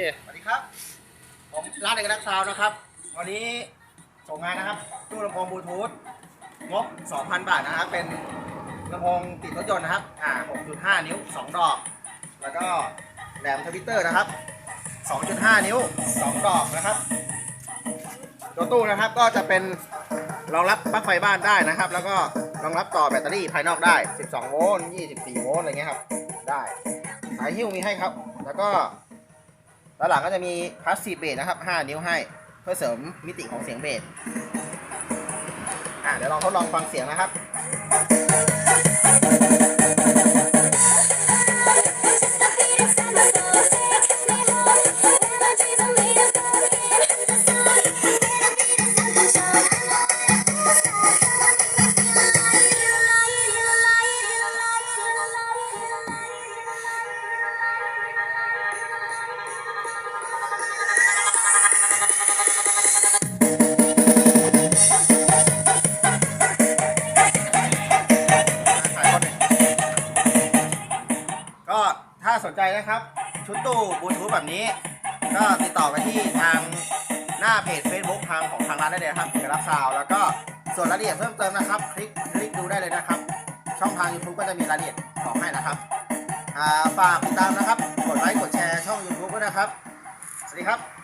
สวัสดีครับ ผมร้านเอกลักษณ์ซาวน์นะครับ วันนี้ส่งงานนะครับตู้ลำโพงบลูทูธงบ 2,000 บาทนะครับ เป็นลำโพงติดรถยนต์นะครับ อ่า 6.5 นิ้ว 2 ดอก แล้วก็แหลมทวิตเตอร์นะครับ 2.5 นิ้ว 2 ดอกนะครับ ตัวตู้นะครับก็จะเป็นรองรับปลั๊กไฟบ้านได้นะครับ แล้วก็รองรับต่อแบตเตอรี่ภายนอกได้ 12 โวลต์ 24 โวลต์อะไรเงี้ยครับ ได้ สายหิ้วมีให้ครับ แล้วก็ ด้านหลังก็จะมีพาสซีฟเบสนะครับ 5 นิ้วให้ เพื่อเสริมมิติของเสียงเบสอะเดี๋ยวลองทดลองฟังเสียงนะครับ สนใจนะครับ ชุดตู้บลูทูธแบบนี้ ก็ติดต่อไปที่ทางหน้าเพจ Facebook ทางของทางร้านได้เลยครับเอกลักษณ์ซาวแล้วก็ส่วนรายละเอียดเพิ่มเติมนะครับ คลิกคลิกดูได้เลยนะครับ ช่องทาง YouTube ก็จะมีรายละเอียดบอกให้นะครับอ่าฝากติดตามนะครับ กดไลค์กดแชร์ช่อง YouTube ด้วยนะครับ สวัสดีครับ